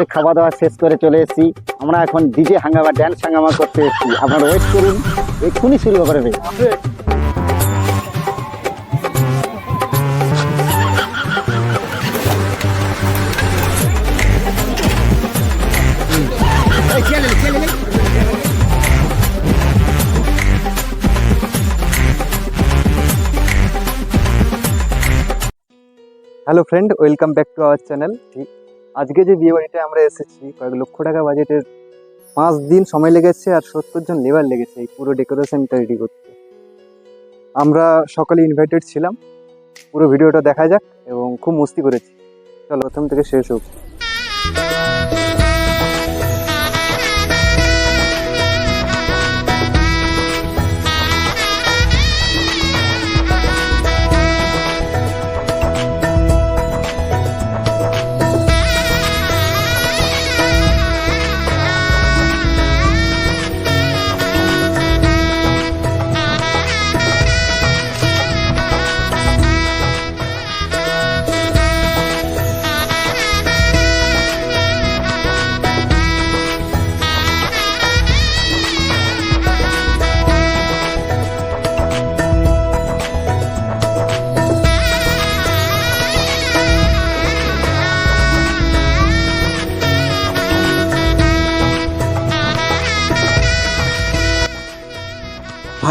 আমাদের খাওয়া দাওয়া শেষ করে চলে এসেছি। আমরা এখন ডিজে হাঙ্গামা ড্যান্স হাঙ্গামা করতে এসেছি। আপনারা ওয়েট করুন, এক্ষুনি শুরু করে দেবে hello friend welcome back to our channel আজকে যে বিয়ে বাড়িটা আমরা এসেছি, কয়েক লক্ষ টাকা বাজেটের পাঁচ দিন সময় লেগেছে আর সত্তর জন লেবার লেগেছে এই পুরো ডেকোরেশনটা রেডি করতে। আমরা সকালে ইনভাইটেড ছিলাম। পুরো ভিডিওটা দেখা যাক এবং খুব মস্তি করেছি। চলো, প্রথম থেকে শেষ হোক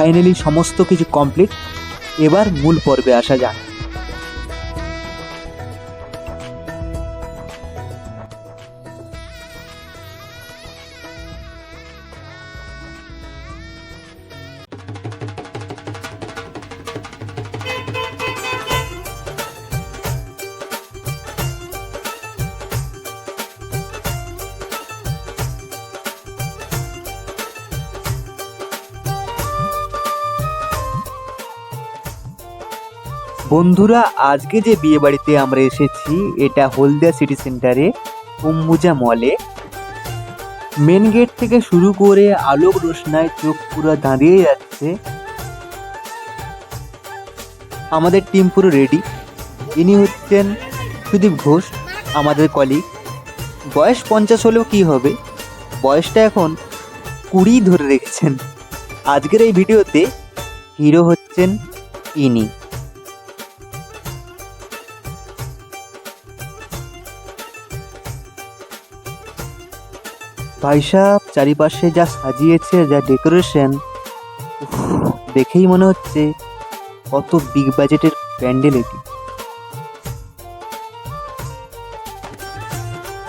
ফাইনালি সমস্ত কিছু কমপ্লিট এবার মূল পর্বে আসা যাক। বন্ধুরা, আজকে যে বিয়ে বাড়িতে আমরা এসেছি, এটা হলদিয়া সিটি সেন্টারে অম্বুজা মলে মেন গেট থেকে শুরু করে আলোক রোশনায় চোখ পুরো দাঁড়িয়ে যাচ্ছে। আমাদের টিম পুরো রেডি ইনি হচ্ছেন সুদীপ ঘোষ, আমাদের কলিগ বয়স পঞ্চাশ হলেও কি হবে? বয়সটা এখন কুড়ি ধরে রেখেছেন। আজকের এই ভিডিওতে হিরো হচ্ছেন ইনি। ভাই সাহেব চারিপাশে যা সাজিয়েছে, যা ডেকোরেশন দেখেই মনে হচ্ছে কত বিগ বাজেটের প্যান্ডেল এটি।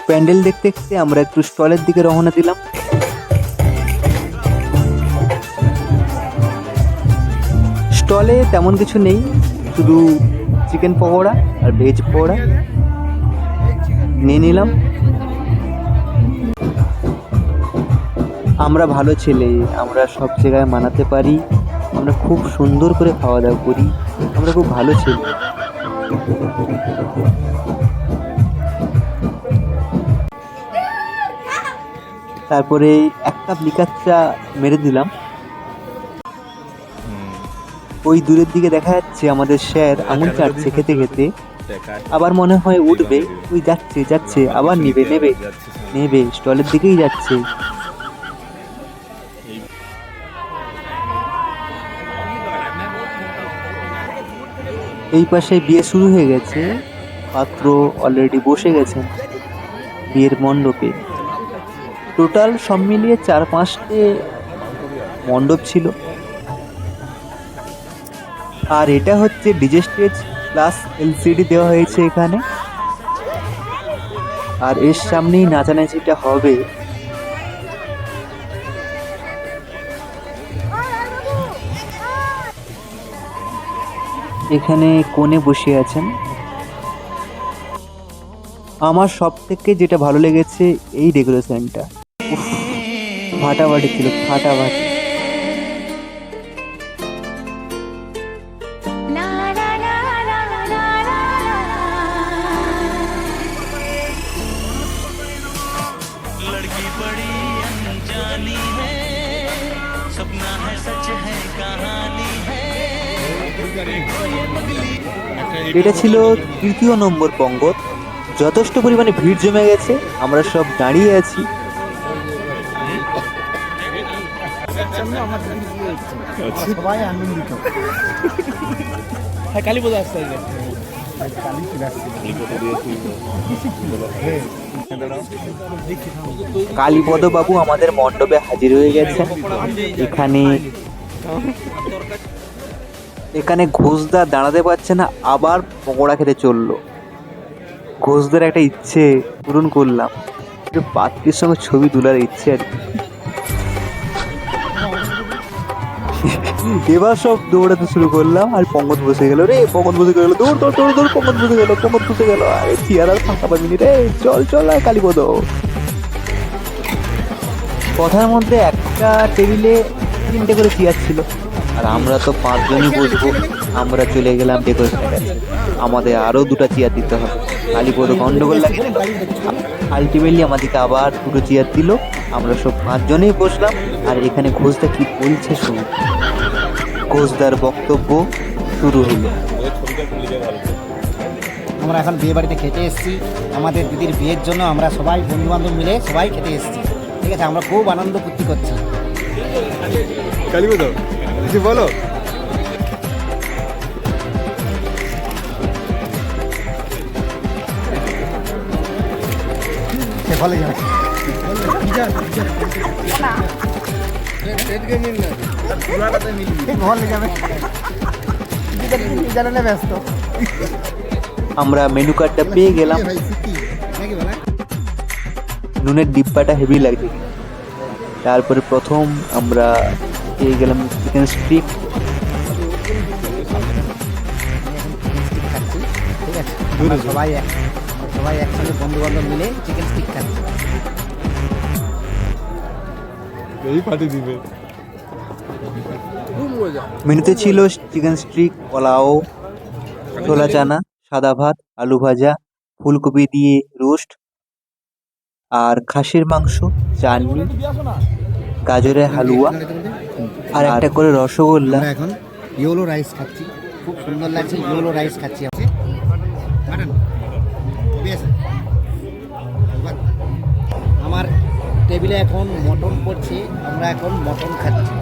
প্যান্ডেল দেখতে দেখতে আমরা একটু স্টলের দিকে রওনা দিলাম। স্টলে তেমন কিছু নেই, শুধু চিকেন পকোড়া আর ভেজ পকোড়া। নিয়ে নিলাম। আমরা ভালো ছেলে আমরা সব জায়গায় মানাতে পারি আমরা খুব সুন্দর করে খাওয়া দাওয়া করি আমরা খুব ভালো ছেলে। তারপরে এক কাপ লিকার চা মেরে দিলাম। ওই দূরের দিকে দেখা যাচ্ছে আমাদের স্যার আঙুল চাটছে খেতে খেতে। আবার মনে হয় উঠবে ওই যাচ্ছে যাচ্ছে আবার নেবে নেবে। নেবে স্টলের দিকেই যাচ্ছে। এই পাশে বিয়ে শুরু হয়ে গেছে। পাত্র অলরেডি বসে গেছেন বিয়ের মণ্ডপে। টোটাল সব মিলিয়ে চার পাঁচটে মণ্ডপ ছিল। আর এটা হচ্ছে ডিজে স্টেজ প্লাস এলসিডি দেওয়া হয়েছে এখানে। আর এর সামনেই নাচানাচিটা হবে। এখানে কোণে বসে আছেন। আমার সব থেকে যেটা ভালো লেগেছে এই ডেকোরেশনটা। ফাটাফাটি ছিল, ফাটাফাটি। এটা ছিল তৃতীয় নম্বর পঙ্গত। যথেষ্ট পরিমাণে ভিড় জমে গেছে আমরা সব দাঁড়িয়ে আছি। সবাই আনন্দিত হ্যাঁ কালী পুজো আসতে কালীপদ বাবু আমাদের মণ্ডপে হাজির হয়ে গেছেন। এখানে এখানে ঘোষদা দাঁড়াতে পারছে না, আবার পকোড়া খেতে চলল। ঘোষদার একটা ইচ্ছে পূরণ করলাম পাত্রীর সঙ্গে ছবি তোলার ইচ্ছে আর এবার সব দৌড়াতে শুরু করলাম, আর পঙ্গত বসে গেল, রে পঙ্গত বসে গেল, দৌড় দৌড় দৌড় দৌড় পঙ্গত বসে গেল পঙ্গত বসে গেল, আরে, চেয়ার ফাঁকা পাবি নি রে, চল চল, আর কালীপদ কথার মধ্যে একটা টেবিলে তিনটে করে চেয়ার ছিল। আর আমরা তো পাঁচজনই বসবো। আমরা চলে গেলাম ডেকোরেশনের কাছে। আমাদের আরও দুটো চেয়ার দিতে হবে। কালীপদ গন্ডগোল দিল আলটিমেটলি আমাদেরকে আবার দুটো চেয়ার দিল। আমরা সব পাঁচজনেই বসলাম। আর এখানে ঘোষদা কি বলছে শুনুন। ঘোষদার বক্তব্য শুরু হলো। আমরা এখন বিয়ে বাড়িতে খেতে এসেছি। আমাদের দিদির বিয়ের জন্য আমরা সবাই বন্ধু বান্ধব মিলে সবাই খেতে এসেছি। ঠিক আছে আমরা খুব আনন্দ ফুর্তি করছি। কিছু বলো। যাবে ব্যস্ত। আমরা মেনু কার্ডটা পেয়ে গেলাম। নুনের ডিব্বাটা হেভি লাগছে। তারপরে প্রথম আমরা পেয়ে গেলাম চিকেন স্টিক। ঠিক আছে সবাই সবাই একসঙ্গে বন্ধু বান্ধব মিলে চিকেন স্টিক খাচ্ছি এই পার্টি দিবে। মেনুতে ছিল চিকেন স্টিক পোলাও ছোলা চানা সাদা ভাত আলু ভাজা ফুলকপি দিয়ে রোস্ট আর খাসির মাংস চাটনি গাজরের হালুয়া আর একটা করে রসগোল্লা। এখন ইয়োলো রাইস খাচ্ছি। খুব সুন্দর লাগছে ইয়োলো রাইস খাচ্ছি আছে আমার টেবিলে এখন মটন পড়ছে আমরা এখন মটন খাচ্ছি।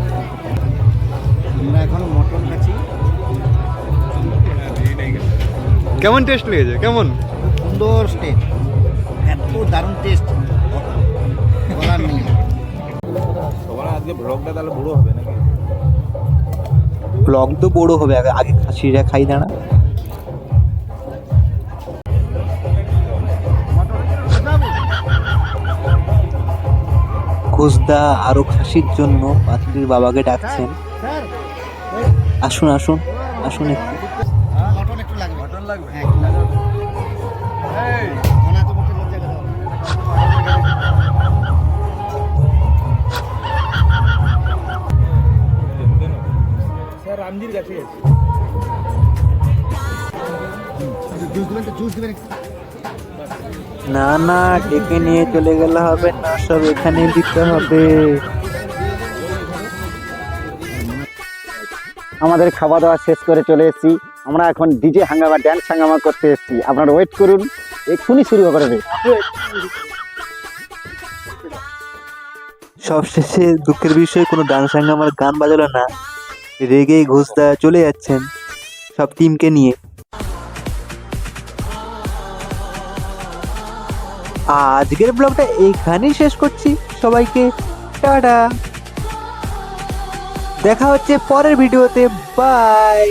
আমরা এখন মটন খাচ্ছি। কেমন টেস্ট লেগেছে? কেমন? সুন্দর টেস্ট এত দারুণ টেস্ট বলার নেই। ব্লগ তো বড় হবে আগে আগে খাসিরা খাই দাঁড়া। ঘোষদা আরও খাসির জন্য পাত্রীর বাবাকে ডাকছেন। আসুন আসুন আসুন একটু। স্যার কাছে আছে। না না ডেকে নিয়ে চলে গেলে হবে না সব এখানে দিতে হবে। আমাদের খাওয়া দাওয়া শেষ করে চলে এসেছি। আমরা এখন ডিজে হাঙ্গামা ড্যান্স হাঙ্গামা করতে এসেছি। আপনারা ওয়েট করুন এক্ষুনি শুরু করবে সবশেষে দুঃখের বিষয়ে কোনো ডান্স হাঙ্গামার গান বাজালো না। রেগে ঘোষদা চলে যাচ্ছেন সব টিমকে নিয়ে। আজকের ব্লগটা এইখানেই শেষ করছি। সবাইকে টাটা। দেখা হচ্ছে পরের ভিডিওতে বাই